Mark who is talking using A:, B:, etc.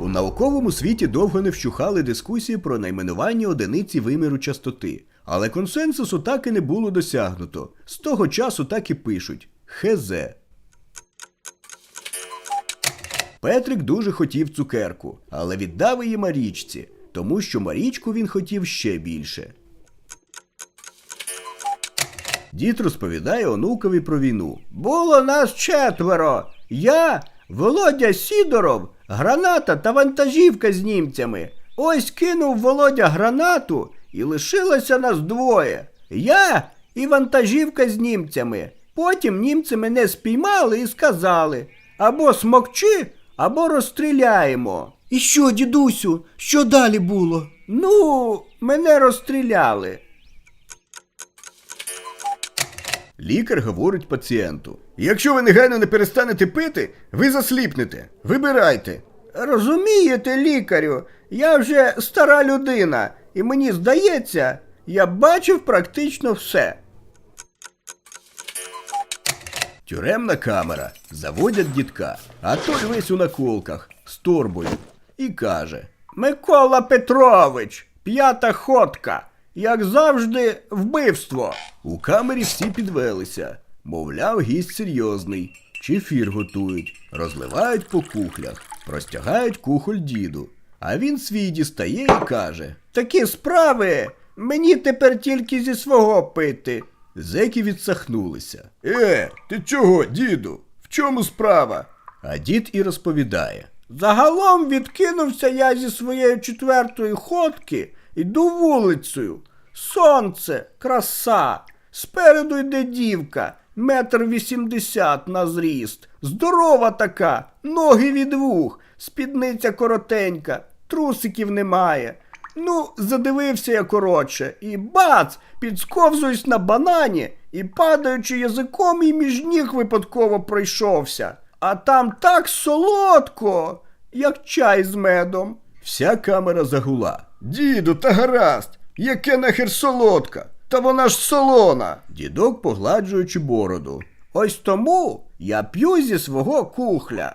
A: У науковому світі довго не вщухали дискусії про найменування одиниці виміру частоти, але консенсусу так і не було досягнуто. З того часу так і пишуть ХЗ. Петрик дуже хотів цукерку, але віддав її Марічці, тому що Марічку він хотів ще більше. Дід розповідає онукові про війну. Було нас четверо. Я, Володя Сідоров, граната та вантажівка з німцями. Ось кинув Володя гранату і лишилося нас двоє. Я і вантажівка з німцями. Потім німці мене спіймали і сказали: або смокчи, або розстріляємо. І що, дідусю, що далі було? Ну, мене розстріляли. Лікар говорить пацієнту: Якщо ви негайно не перестанете пити, ви засліпнете. Вибирайте. Розумієте, лікарю, я вже стара людина, і мені здається, я бачив практично все. Тюремна камера. Заводять дідка, а той весь у наколках з торбою. І каже: Микола Петрович, п'ята ходка. Як завжди, вбивство. У камері всі підвелися. Мовляв, гість серйозний. Чефір готують, розливають по кухлях, простягають кухоль діду. А він свій дістає і каже: Такі справи, мені тепер тільки зі свого пити. Зеки відсахнулися. Е, ти чого, діду? В чому справа? А дід і розповідає. Загалом відкинувся я зі своєї четвертої ходки, іду вулицею. Сонце, краса. Спереду йде дівка, метр вісімдесят на зріст. Здорова така, ноги від вух, спідниця коротенька, трусиків немає. Ну, задивився я коротше, і бац, підсковзуюсь на банані і падаючи язиком і між ніг випадково пройшовся. А там так солодко, як чай з медом. Вся камера загула. Діду, та гаразд, яке нахер солодка, та вона ж солона. Дідок погладжуючи бороду. Ось тому я п'ю зі свого кухля.